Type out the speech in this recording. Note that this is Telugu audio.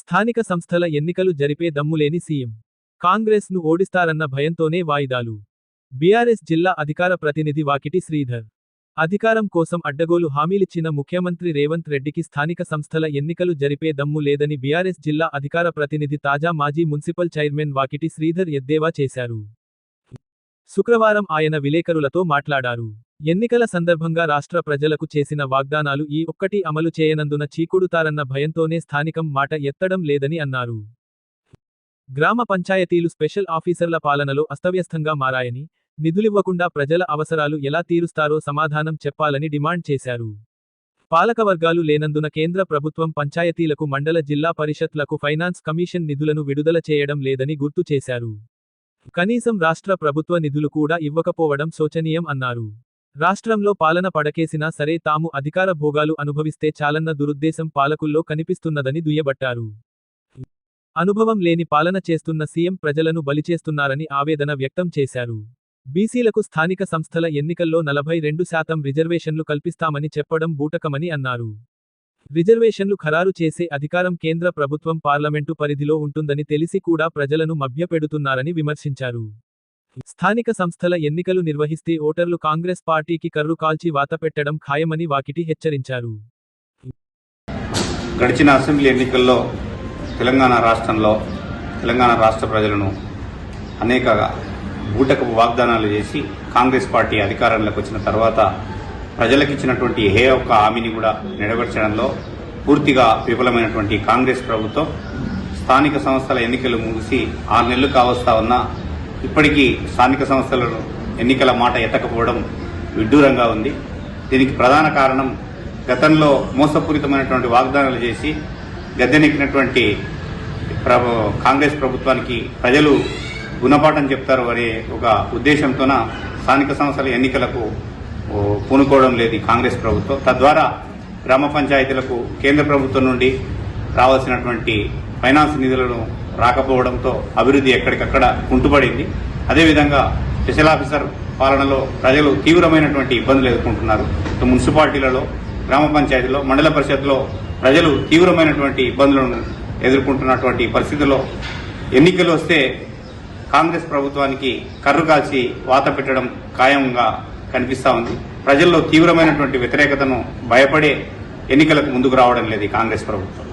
స్థానిక సంస్థల ఎన్నికలు జరిపే దమ్ములేని సీఎం. కాంగ్రెస్ను ఓడిస్తారన్న భయంతోనే వాయిదాలు. బీఆర్ఎస్ జిల్లా అధికార ప్రతినిధి వాకిటి శ్రీధర్. అధికారం కోసం అడ్డగోలు హామీలిచ్చిన ముఖ్యమంత్రి రేవంత్ రెడ్డికి స్థానిక సంస్థల ఎన్నికలు జరిపే దమ్ము లేదని బీఆర్ఎస్ జిల్లా అధికార ప్రతినిధి తాజా మాజీ మున్సిపల్ చైర్మన్ వాకిటి శ్రీధర్ ఎద్దేవా చేశారు. శుక్రవారం ఆయన విలేకరులతో మాట్లాడారు. ఎన్నికల సందర్భంగా రాష్ట్ర ప్రజలకు చేసిన వాగ్దానాలు ఈ ఒక్కటి అమలు చేయనందున చీకుడుతారన్న భయంతోనే స్థానికం మాట ఎత్తడం లేదని అన్నారు. గ్రామ పంచాయతీలు స్పెషల్ ఆఫీసర్ల పాలనలో అస్తవ్యస్తంగా మారాయని నిధులివ్వకుండా ప్రజల అవసరాలు ఎలా తీరుస్తారో సమాధానం చెప్పాలని డిమాండ్ చేశారు. పాలకవర్గాలు లేనందున కేంద్ర ప్రభుత్వం పంచాయతీలకు మండల జిల్లా పరిషత్లకు ఫైనాన్స్ కమిషన్ నిధులను విడుదల చేయడం లేదని గుర్తు చేశారు. కనీసం రాష్ట్ర ప్రభుత్వ నిధులు కూడా ఇవ్వకపోవడం శోచనీయం అన్నారు. రాష్ట్రంలో పాలన పడకేసినా సరే తాము అధికార భోగాలు అనుభవిస్తే చాలన్న దురుద్దేశం పాలకుల్లో కనిపిస్తున్నదని దుయ్యబట్టారు. అనుభవం లేని పాలన చేస్తున్న సీఎం ప్రజలను బలిచేస్తున్నారని ఆవేదన వ్యక్తం చేశారు. బీసీలకు స్థానిక సంస్థల ఎన్నికల్లో నలభై రెండు శాతం రిజర్వేషన్లు కల్పిస్తామని చెప్పడం బూటకమని అన్నారు. రిజర్వేషన్లు ఖరారు చేసే అధికారం కేంద్ర ప్రభుత్వం పార్లమెంటు పరిధిలో ఉంటుందని తెలిసి కూడా ప్రజలను మభ్యపెడుతున్నారని విమర్శించారు. స్థానిక సంస్థల ఎన్నికలు నిర్వహిస్తే ఓటర్లు కాంగ్రెస్ పార్టీకి కర్రు కాల్చి వాతపెట్టడం ఖాయమని వాకిటి హెచ్చరించారు. గడిచిన అసెంబ్లీ ఎన్నికల్లో తెలంగాణ రాష్ట్రంలో తెలంగాణ రాష్ట్ర ప్రజలను అనేక బూటకపు వాగ్దానాలు చేసి కాంగ్రెస్ పార్టీ అధికారంలోకి వచ్చిన తర్వాత ప్రజలకు ఇచ్చినటువంటి ఏ ఒక్క హామీని కూడా నెరవేర్చడంలో పూర్తిగా విఫలమైనటువంటి కాంగ్రెస్ ప్రభుత్వం స్థానిక సంస్థల ఎన్నికలు ముగిసి ఆరు నెలలు కావస్తా ఉన్నా ఇప్పటికీ స్థానిక సంస్థలను ఎన్నికల మాట ఎత్తకపోవడం విడ్డూరంగా ఉంది. దీనికి ప్రధాన కారణం గతంలో మోసపూరితమైనటువంటి వాగ్దానాలు చేసి గద్దెనెక్కినటువంటి ప్రభు కాంగ్రెస్ ప్రభుత్వానికి ప్రజలు గుణపాఠం చెప్తారు అనే ఒక ఉద్దేశంతోన స్థానిక సంస్థల ఎన్నికలకు పూనుకోవడం లేదు కాంగ్రెస్ ప్రభుత్వం. తద్వారా గ్రామ పంచాయతీలకు కేంద్ర ప్రభుత్వం నుండి రావాల్సినటువంటి ఫైనాన్స్ నిధులను రాకపోవడంతో అభివృద్ధి ఎక్కడికక్కడ కుంటుపడింది. అదేవిధంగా స్పెషల్ ఆఫీసర్ పాలనలో ప్రజలు తీవ్రమైనటువంటి ఇబ్బందులు ఎదుర్కొంటున్నారు. మున్సిపాలిటీలలో గ్రామ పంచాయతీలో మండల పరిషత్లో ప్రజలు తీవ్రమైనటువంటి ఇబ్బందులను ఎదుర్కొంటున్నటువంటి పరిస్థితుల్లో ఎన్నికలు వస్తే కాంగ్రెస్ ప్రభుత్వానికి కర్రు కాల్చి వాత పెట్టడం ఖాయంగా కనిపిస్తూ ఉంది. ప్రజల్లో తీవ్రమైనటువంటి వ్యతిరేకతను భయపడే ఎన్నికలకు ముందుకు రావడం లేదు కాంగ్రెస్ ప్రభుత్వం.